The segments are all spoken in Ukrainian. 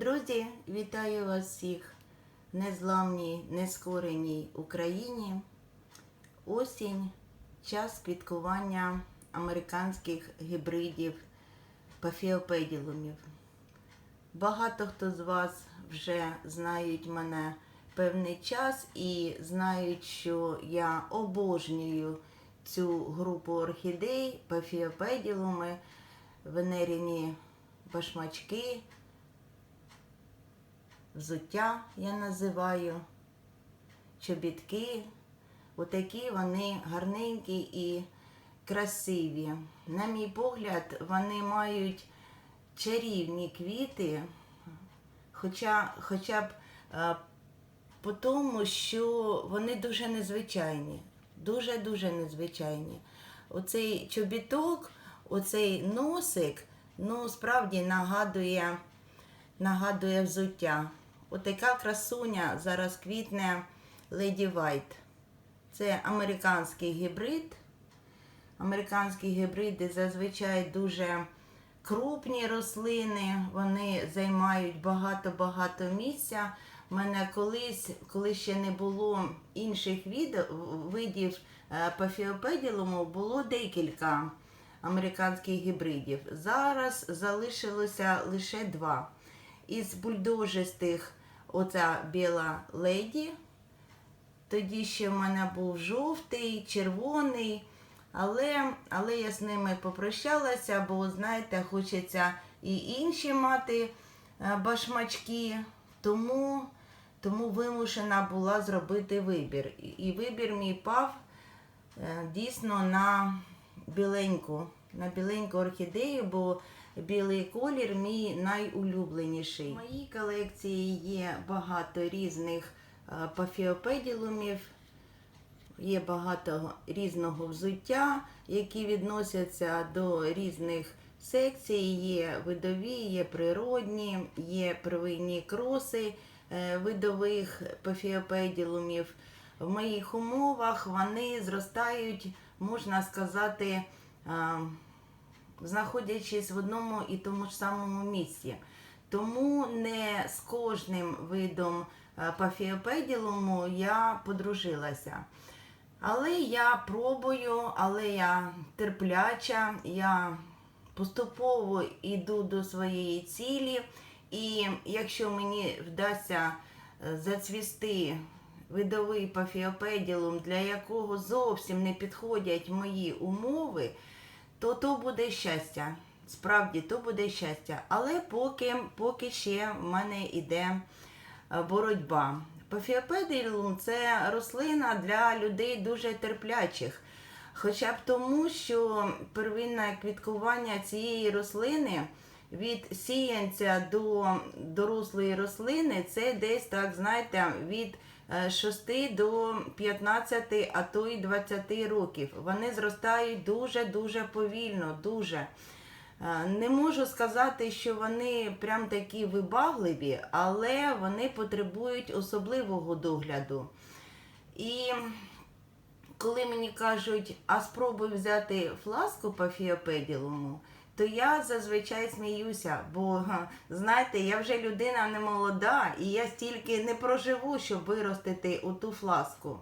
Друзі, вітаю вас всіх в незламній, нескореній Україні. Осінь, час квіткування американських гібридів пафіопеділумів. Багато хто з вас вже знають мене певний час і знають, що я обожнюю цю групу орхідей, пафіопеділуми, венеріні башмачки, взуття я називаю, чобітки. Отакі вони гарненькі і красиві. На мій погляд, вони мають чарівні квіти, хоча, хоча б е, по тому, що вони дуже незвичайні. Дуже-дуже незвичайні. Оцей чобіток, оцей носик, ну, справді нагадує, нагадує взуття. Отака красуня зараз квітне Lady White. Це американський гібрид. Американські гібриди зазвичай дуже крупні рослини, вони займають багато-багато місця. У мене колись, коли ще не було інших видів е, пафіопеділуму, було декілька американських гібридів. Зараз залишилося лише два. Із бульдожистих оця біла леді. Тоді ще в мене був жовтий, червоний, але, але я з ними попрощалася, бо, знаєте, хочеться і інші мати е, башмачки, тому, тому вимушена була зробити вибір. І- вибір мій пав е, дійсно на біленьку, на біленьку орхідею, бо білий колір мій найулюбленіший. В моїй колекції є багато різних е, пафіопеділумів, є багато різного взуття, які відносяться до різних секцій. Є видові, є природні, є первинні кроси е, видових пафіопеділумів. В моїх умовах вони зростають, можна сказати, а, знаходячись в одному і тому ж самому місці. Тому не з кожним видом е, пафіопеділуму я подружилася. Але я пробую, але я терпляча, я поступово йду до своєї цілі. І якщо мені вдасться е, зацвісти видовий пафіопеділум, для якого зовсім не підходять мої умови, то то буде щастя. Справді, то буде щастя. Але поки, поки ще в мене йде е, боротьба. Пафіопедилум це рослина для людей дуже терплячих. Хоча б тому, що первинне квіткування цієї рослини від сіянця до дорослої рослини це десь так, знаєте, від 6 до 15, а то й 20 років. Вони зростають дуже-дуже повільно, дуже. Е, Не можу сказати, що вони прям такі вибагливі, але вони потребують особливого догляду. І коли мені кажуть, а спробуй взяти фласку пафіопеділуму, то я зазвичай сміюся, бо знаєте, я вже людина не молода, і я стільки не проживу, щоб виростити оту фласку.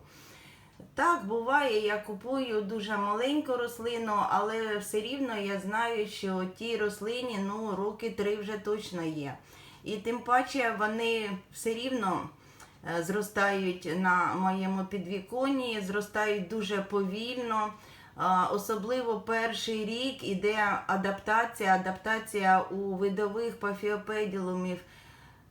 Так, буває, я купую дуже маленьку рослину, але все рівно я знаю, що тій рослині ну, роки три вже точно є. І тим паче вони все рівно е, зростають на моєму підвіконні, зростають дуже повільно. Особливо перший рік іде адаптація, адаптація у видових пафіопеділумів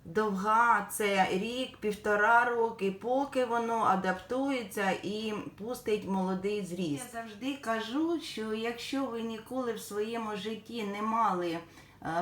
довга, це рік, півтора роки, поки воно адаптується і пустить молодий зріст. Я завжди кажу, що якщо ви ніколи в своєму житті не мали е,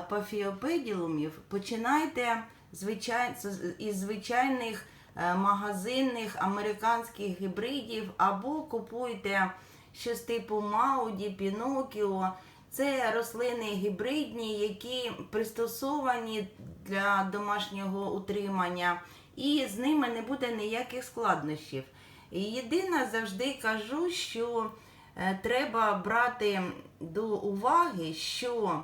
пафіопеділумів, починайте звичай... із звичайних е, магазинних американських гібридів або купуйте щось типу Мауді, Пінокіо. Це рослини гібридні, які пристосовані для домашнього утримання, і з ними не буде ніяких складнощів. Єдине, завжди кажу, що е, треба брати до уваги, що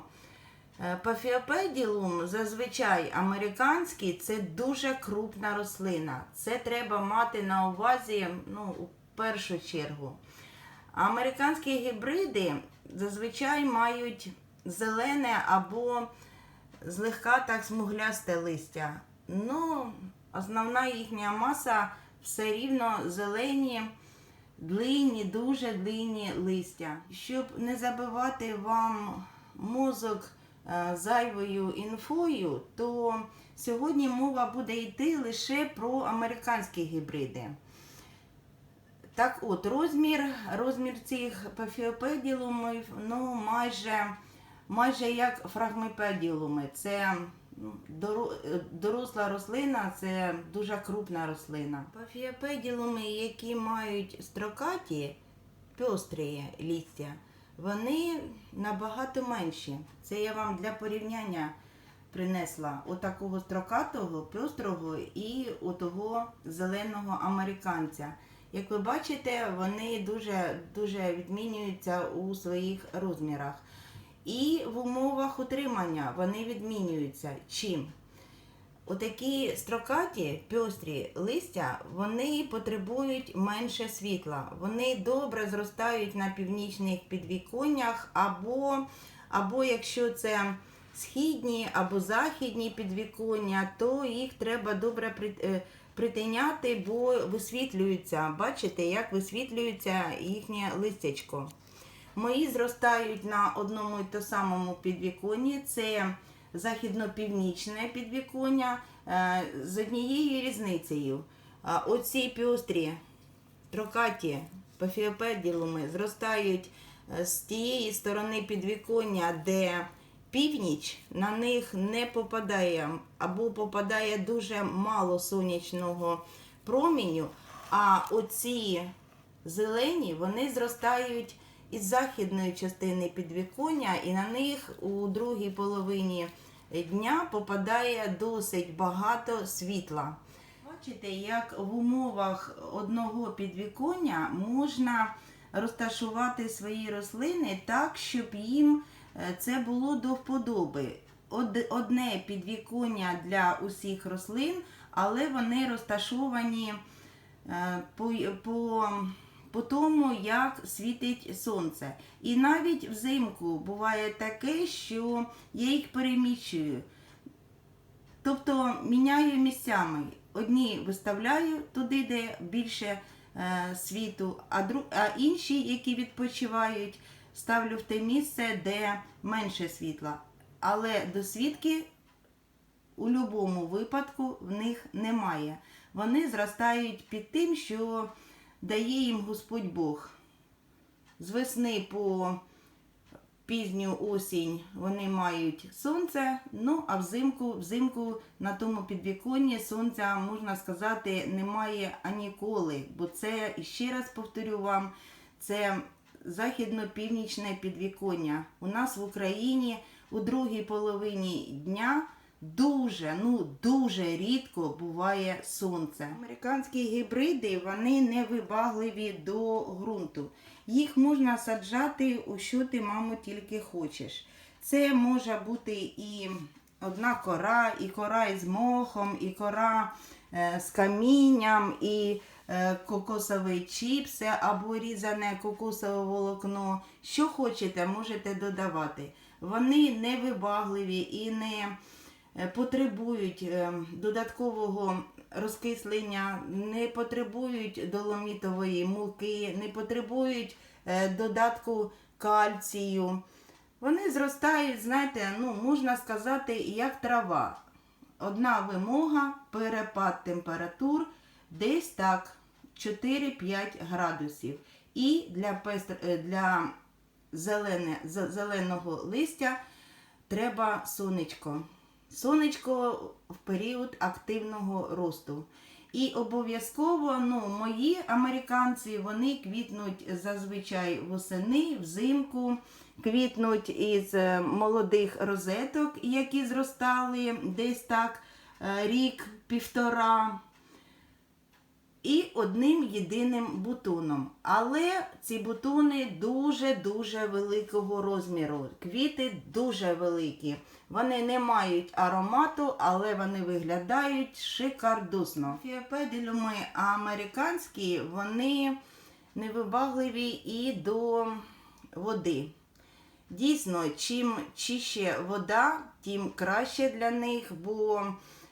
Е, Пафіопеділум зазвичай американський це дуже крупна рослина. Це треба мати на увазі ну, у першу чергу. Американські гібриди зазвичай мають зелене або злегка так смуглясте листя. Ну, основна їхня маса все рівно зелені, длинні, дуже длинні листя. Щоб не забивати вам мозок е, зайвою інфою, то сьогодні мова буде йти лише про американські гібриди. Так от, розмір, розмір цих пафіопеділумів ну, майже, майже як фрагмопеділуми. Це ну, е, доросла рослина, це дуже крупна рослина. Пафіопеділуми, які мають строкаті, пестрі листя, вони набагато менші. Це я вам для порівняння принесла отакого строкатого, пестрого і отого зеленого американця. Як ви бачите, вони дуже, дуже відмінюються у своїх розмірах. І в умовах утримання вони відмінюються. Чим? Отакі строкаті, пьострі листя, вони потребують менше світла. Вони добре зростають на північних підвіконнях, або, або якщо це східні або західні підвіконня, то їх треба добре при- е, притиняти, бо висвітлюються. Бачите, як висвітлюється їхнє листячко. Мої зростають на одному і то самому підвіконні. Це західно-північне підвіконня е, з однією різницею. Оці піострі трокаті пафіопеділуми зростають е, з тієї сторони підвіконня, де північ на них не попадає або попадає дуже мало сонячного проміню, а оці зелені вони зростають із західної частини підвіконня, і на них у другій половині дня попадає досить багато світла. Бачите, як в умовах одного підвіконня можна розташувати свої рослини так, щоб їм це було до вподоби. Од- Одне підвіконня для усіх рослин, але вони розташовані е, по, по, по тому, як світить сонце. І навіть взимку буває таке, що я їх переміщую. Тобто міняю місцями. Одні виставляю туди, де більше е, світу, а, дру, а інші, які відпочивають, ставлю в те місце, де менше світла. Але досвідки у будь-якому випадку в них немає. Вони зростають під тим, що дає їм Господь Бог. З весни по пізню осінь вони мають сонце, ну а взимку, взимку на тому підвіконні сонця, можна сказати, немає аніколи, бо це, ще раз повторю вам, це західно-північне підвіконня. У нас в Україні у другій половині дня дуже, ну дуже рідко буває сонце. Американські гібриди вони не вибагливі до ґрунту. Їх можна саджати у що ти, мамо, тільки хочеш. Це може бути і одна кора, і кора із мохом, і кора е, з камінням, і кокосові чіпси або різане кокосове волокно. Що хочете, можете додавати. Вони не вибагливі і не е, потребують е, додаткового розкислення, не потребують доломітової муки, не потребують е, додатку кальцію. Вони зростають, знаєте, ну, можна сказати, як трава. Одна вимога, перепад температур десь так 4-5 градусів. І для, пестр... е, для зелене... зеленого листя треба сонечко. Сонечко в період активного росту. І обов'язково ну, мої американці вони квітнуть зазвичай восени, взимку, квітнуть із е, молодих розеток, які зростали десь так е, рік-півтора. І одним єдиним бутоном. Але ці бутони дуже-дуже великого розміру. Квіти дуже великі. Вони не мають аромату, але вони виглядають шикардусно. Фіопедилюми американські, вони невибагливі і до води. Дійсно, чим чище вода, тим краще для них, бо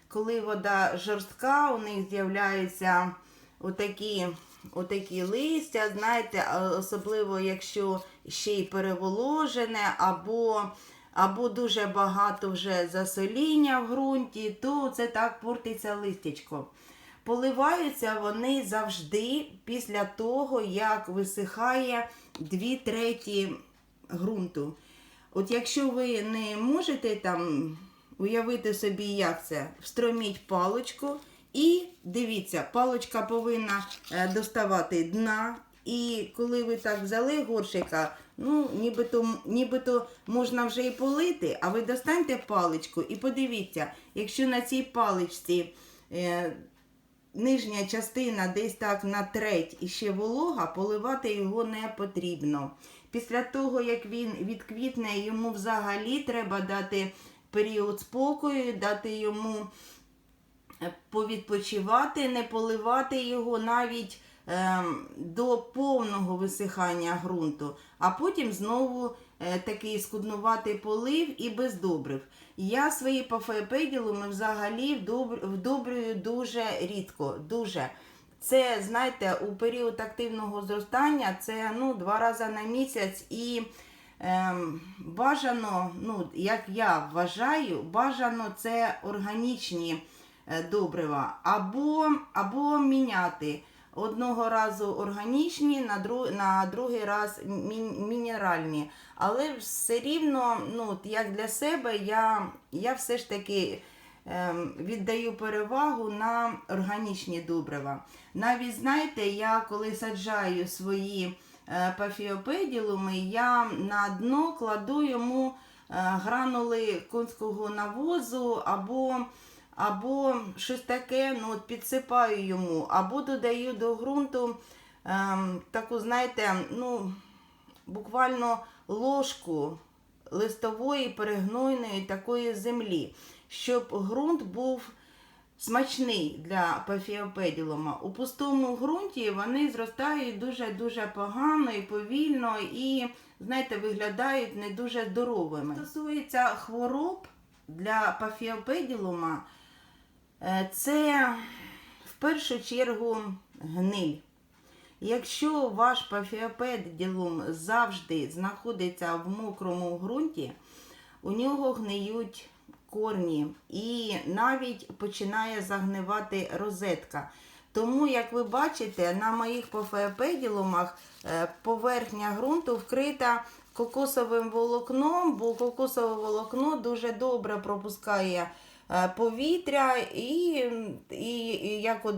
коли вода жорстка, у них з'являються отакі, отакі листя, знаєте, особливо якщо ще й переволожене, або, або дуже багато вже засоління в ґрунті, то це так портиться листячко. Поливаються вони завжди після того, як висихає дві треті ґрунту. От якщо ви не можете там уявити собі, як це, встроміть паличку і дивіться, паличка повинна е, доставати дна. І коли ви так взяли горшика, ну нібито, нібито можна вже і полити, а ви достаньте паличку і подивіться, якщо на цій паличці е, нижня частина десь так на треть і ще волога, поливати його не потрібно. Після того, як він відквітне, йому взагалі треба дати період спокою, дати йому повідпочивати, не поливати його навіть ем, до повного висихання ґрунту, а потім знову е, такий скуднуватий полив і без добрив. Я свої пафоепеділуми взагалі вдобр- вдобрюю дуже рідко. дуже. Це, знаєте, у період активного зростання це ну, два рази на місяць і ем, бажано, ну, як я вважаю, бажано це органічні е, добрива або, або міняти. Одного разу органічні, на, друг, на другий раз мінеральні. Але все рівно, ну, як для себе, я, я все ж таки ем, віддаю перевагу на органічні добрива. Навіть знаєте, я коли саджаю свої е, пафіопеділуми, я на дно кладу йому е, гранули конського навозу або, або щось таке, ну, підсипаю йому, або додаю до ґрунту ем, таку, знаєте, ну, буквально ложку листової перегнойної такої землі, щоб ґрунт був смачний для пафіопеділума. У пустому ґрунті вони зростають дуже-дуже погано і повільно, і, знаєте, виглядають не дуже здоровими. Стосується хвороб для пафіопеділума, е, це в першу чергу гниль. Якщо ваш пафіопеділум завжди знаходиться в мокрому ґрунті, у нього гниють корні і навіть починає загнивати розетка. Тому, як ви бачите, на моїх пафіопеділумах е, поверхня ґрунту вкрита кокосовим волокном, бо кокосове волокно дуже добре пропускає е, повітря, і, і, і як от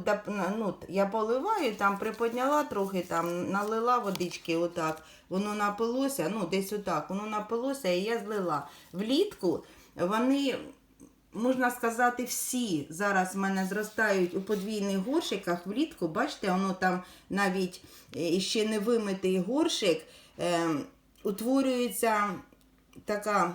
ну, я поливаю, там приподняла трохи, там налила водички, отак, воно напилося, ну десь отак, воно напилося, і я злила. Влітку вони. Можна сказати, всі зараз в мене зростають у подвійних горшиках влітку. Бачите, воно там навіть е, ще не вимитий горшик, е, утворюється така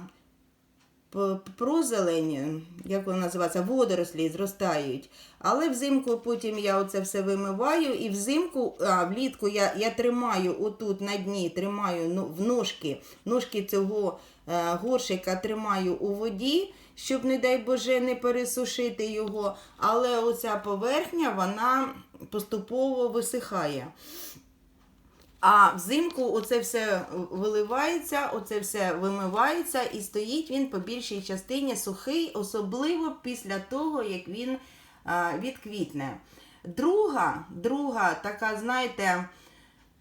прозелень, як вона називається, водорослі зростають. Але взимку потім я оце все вимиваю, і взимку, а влітку я, я тримаю отут на дні, тримаю ну, в ножки, ножки цього е, горшика тримаю у воді, щоб, не дай Боже, не пересушити його. Але оця поверхня, вона поступово висихає. А взимку оце все виливається, оце все вимивається і стоїть він по більшій частині сухий, особливо після того, як він відквітне. Друга, друга така, знаєте,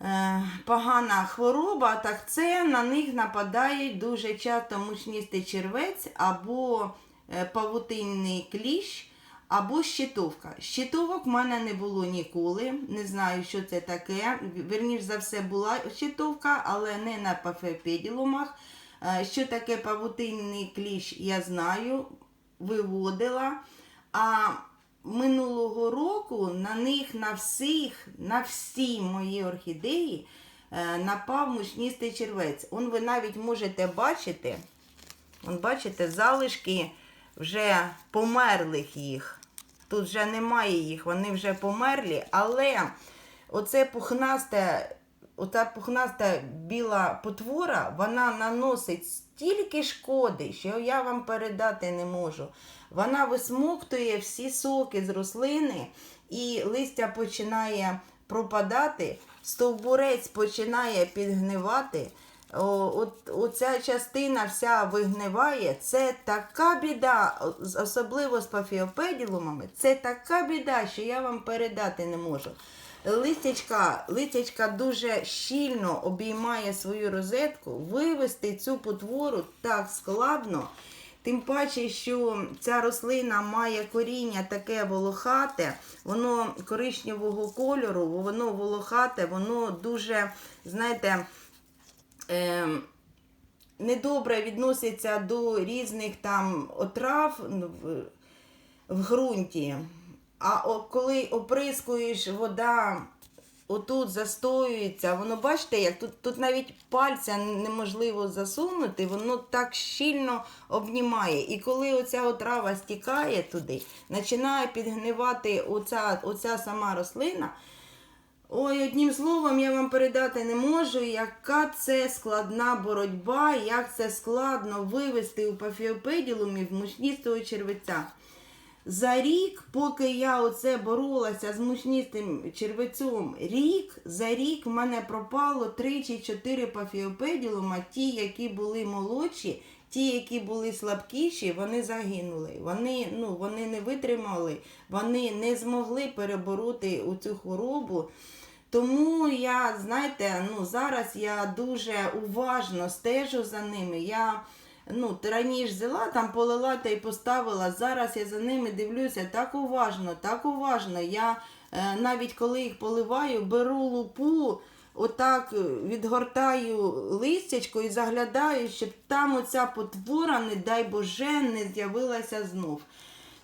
е, погана хвороба, так це на них нападають дуже часто мучністий червець або е, павутинний кліщ. Або щитовка. Щитовок в мене не було ніколи. Не знаю, що це таке. Верніш за все, була щитовка, але не на пафепеділумах. Е, Що таке павутинний кліщ, я знаю, виводила. А минулого року на них на всіх, на всі мої орхідеї е, напав мучністий червець. Он ви навіть можете бачити, он бачите, залишки вже померлих їх. Тут вже немає їх, вони вже померлі, але оце пухнасте, ота пухнаста біла потвора, вона наносить стільки шкоди, що я вам передати не можу. Вона висмоктує всі соки з рослини, і листя починає пропадати, стовбурець починає підгнивати. От, оця частина вся вигниває. Це така біда, особливо з пафіопеділумами, це така біда, що я вам передати не можу. Листячка, листячка дуже щільно обіймає свою розетку. Вивести цю потвору так складно. Тим паче, що ця рослина має коріння таке волохате, воно коричневого кольору, воно волохате, воно дуже, знаєте, недобре відноситься до різних там отрав ну, в, в ґрунті. А коли оприскуєш, вода отут застоюється, воно бачите, як тут, тут навіть пальця неможливо засунути, воно так щільно обнімає. І коли оця отрава стікає туди, починає підгнивати оця, оця сама рослина. Ой, одним словом, я вам передати не можу, яка це складна боротьба, як це складно вивести у пафіопеділумів мучністого червеця. За рік, поки я оце боролася з мучністим червецем, рік, за рік в мене пропало 3 чи 4 пафіопеділума, ті, які були молодші, ті, які були слабкіші, вони загинули. Вони, ну, вони не витримали, вони не змогли перебороти цю хворобу. Тому я, знаєте, ну зараз я дуже уважно стежу за ними. Я ну, раніше взяла, там полила та й поставила. Зараз я за ними дивлюся так уважно, так уважно. Я е, навіть коли їх поливаю, беру лупу, отак е, відгортаю листячко і заглядаю, щоб там оця потвора, не дай Боже, не з'явилася знов.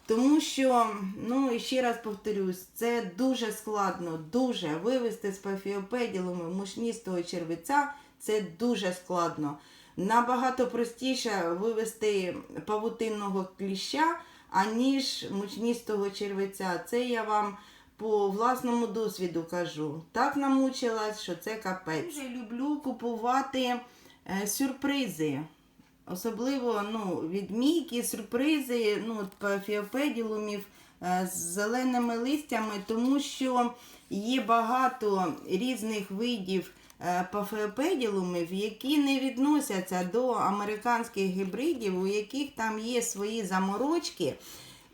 Тому що, ну і ще раз повторюсь, це дуже складно, дуже вивести з пафіопеділами мушністого червеця, це дуже складно. Набагато простіше вивести павутинного кліща, аніж мучністого червеця. Це я вам по власному досвіду кажу. Так намучилась, що це капець. Дуже люблю купувати е, сюрпризи. Особливо ну, відмійки, сюрпризи, ну, от пафіопеділумів е, з зеленими листями, тому що є багато різних видів пафеопеділумів, які не відносяться до американських гібридів, у яких там є свої заморочки.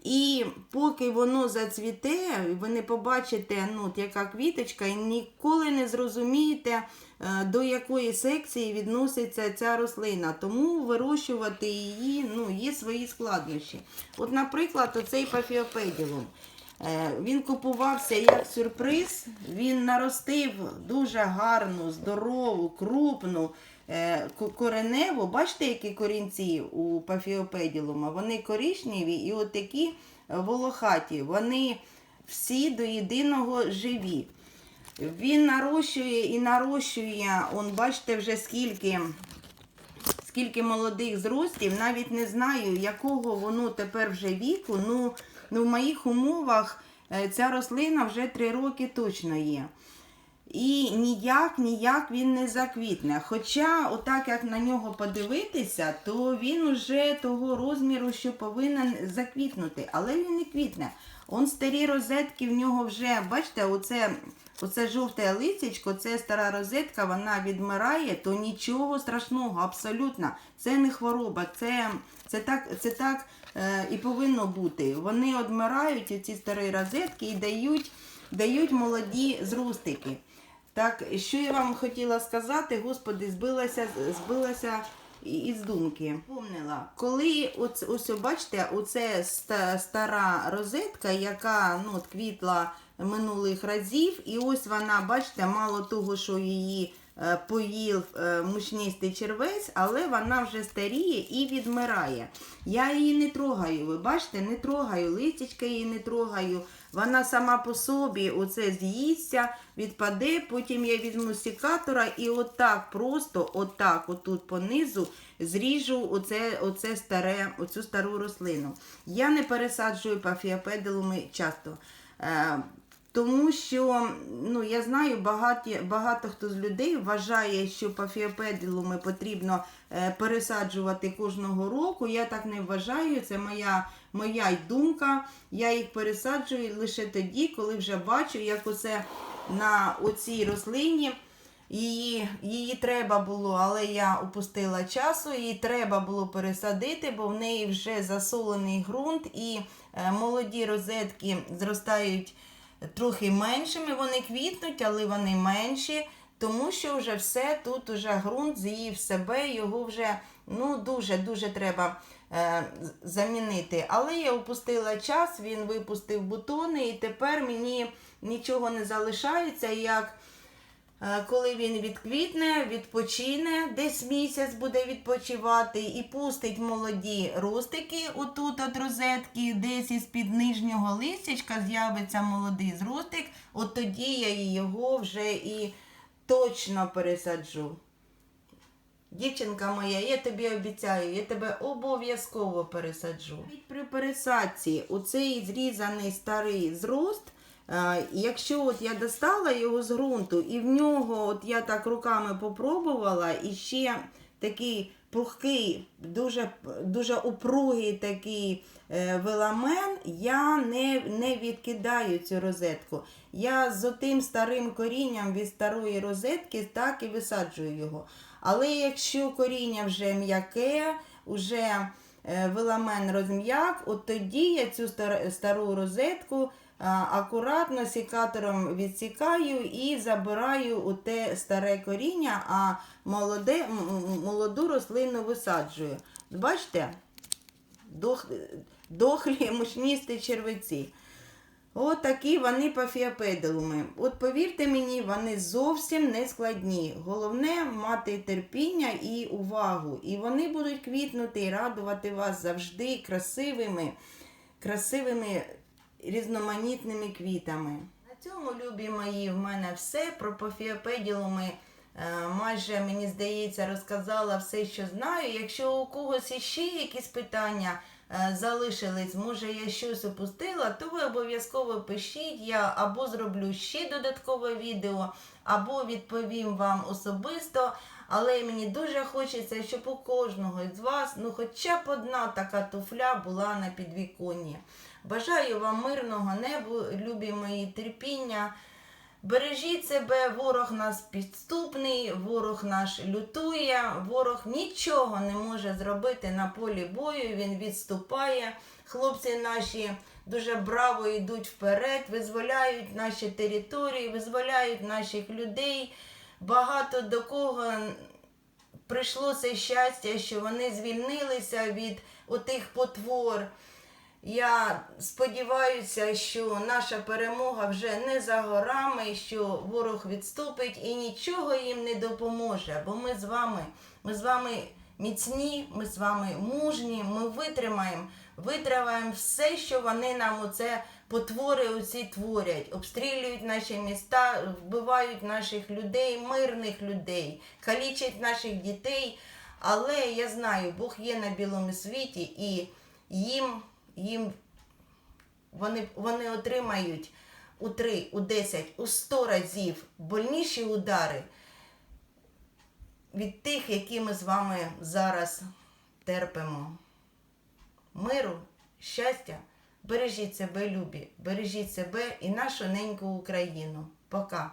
І поки воно зацвіте, ви не побачите, ну, яка квіточка, і ніколи не зрозумієте, е, до якої секції відноситься ця рослина. Тому вирощувати її ну, є свої складнощі. От, наприклад, оцей пафіопеділум. Е, Він купувався як сюрприз, він наростив дуже гарну, здорову, крупну е, ко- кореневу. Бачите, які корінці у пафіопеділума? Вони коричневі і такі е, волохаті. Вони всі до єдиного живі. Він нарощує і нарощує, он бачите вже скільки скільки молодих зростів, навіть не знаю, якого воно тепер вже віку. Ну, ну в моїх умовах е, ця рослина вже 3 роки точно є. І ніяк, ніяк він не заквітне. Хоча, отак як на нього подивитися, то він уже того розміру, що повинен заквітнути. Але він не квітне. Он старі розетки в нього вже, бачите, оце, оце жовте листячко, це стара розетка, вона відмирає, то нічого страшного, абсолютно. Це не хвороба, це, це так, це так е, і повинно бути. Вони одмирають ці старі розетки і дають, дають молоді зростики. Так, що я вам хотіла сказати, господи, збилася, збилася із думки. Помнила, коли ось, ось бачите, оце стара розетка, яка ну, квітла минулих разів, і ось вона, бачите, мало того, що її е, поїв е, мучністий червець, але вона вже старіє і відмирає. Я її не трогаю, ви бачите, не трогаю, листячка її не трогаю. Вона сама по собі оце з'їсться, відпаде, потім я візьму секатора і отак просто, отак, отут понизу, зріжу оце, оце старе, оцю стару рослину. Я не пересаджую пафіопедилуми часто. Е, тому що ну, я знаю, багаті, багато хто з людей вважає, що пафіопедилуми потрібно е, пересаджувати кожного року. Я так не вважаю, це моя, моя й думка. Я їх пересаджую лише тоді, коли вже бачу, як оце на оцій рослині. Її, її треба було, але я упустила часу. Її треба було пересадити, бо в неї вже засолений ґрунт і е, молоді розетки зростають трохи меншими. Вони квітнуть, але вони менші, тому що вже все тут уже ґрунт з'їв себе, його вже ну дуже дуже треба замінити. Але я упустила час, він випустив бутони, і тепер мені нічого не залишається, як. Е, Коли він відквітне, відпочине, десь місяць буде відпочивати і пустить молоді ростики отут от розетки, десь із під нижнього листячка з'явиться молодий зростик, от тоді я його вже і точно пересаджу. Дівчинка моя, я тобі обіцяю, я тебе обов'язково пересаджу. При пересадці оцей зрізаний старий зрост, е, якщо от я достала його з ґрунту, і в нього от я так руками попробувала, і ще такий пухкий, дуже, дуже упругий такий е, веламен, я не, не відкидаю цю розетку. Я з отим старим корінням від старої розетки так і висаджую його. Але якщо коріння вже м'яке, вже е, веламен розм'як, от тоді я цю стару розетку акуратно сікатором відсікаю і забираю у те старе коріння, а молоде, молоду рослину висаджую. Бачите? Дох, дохлі мучністі червеці. От такі вони пафіопедилуми. От повірте мені, вони зовсім не складні. Головне мати терпіння і увагу. І вони будуть квітнути і радувати вас завжди красивими, красивими різноманітними квітами. На цьому, любі мої, в мене все. Про пафіопеділуми е, майже, мені здається, розказала все, що знаю. Якщо у когось іще якісь питання залишились, може я щось упустила, то ви обов'язково пишіть. Я або зроблю ще додаткове відео, або відповім вам особисто. Але мені дуже хочеться, щоб у кожного з вас, ну хоча б одна така туфля була на підвіконні. Бажаю вам мирного небу, любі мої терпіння. Бережіть себе, ворог нас підступний, ворог наш лютує, ворог нічого не може зробити на полі бою, він відступає. Хлопці наші дуже браво йдуть вперед, визволяють наші території, визволяють наших людей. Багато до кого прийшло це щастя, що вони звільнилися від отих потвор. Я сподіваюся, що наша перемога вже не за горами, що ворог відступить і нічого їм не допоможе. Бо ми з вами, ми з вами міцні, ми з вами мужні, ми витримаємо, витримаємо все, що вони нам оце потвори оці творять, обстрілюють наші міста, вбивають наших людей, мирних людей, калічать наших дітей. Але я знаю, Бог є на білому світі і їм їм вони, вони отримають у 3, у 10, у 100 разів больніші удари від тих, які ми з вами зараз терпимо. Миру, щастя, бережіть себе, любі, бережіть себе і нашу неньку Україну. Пока!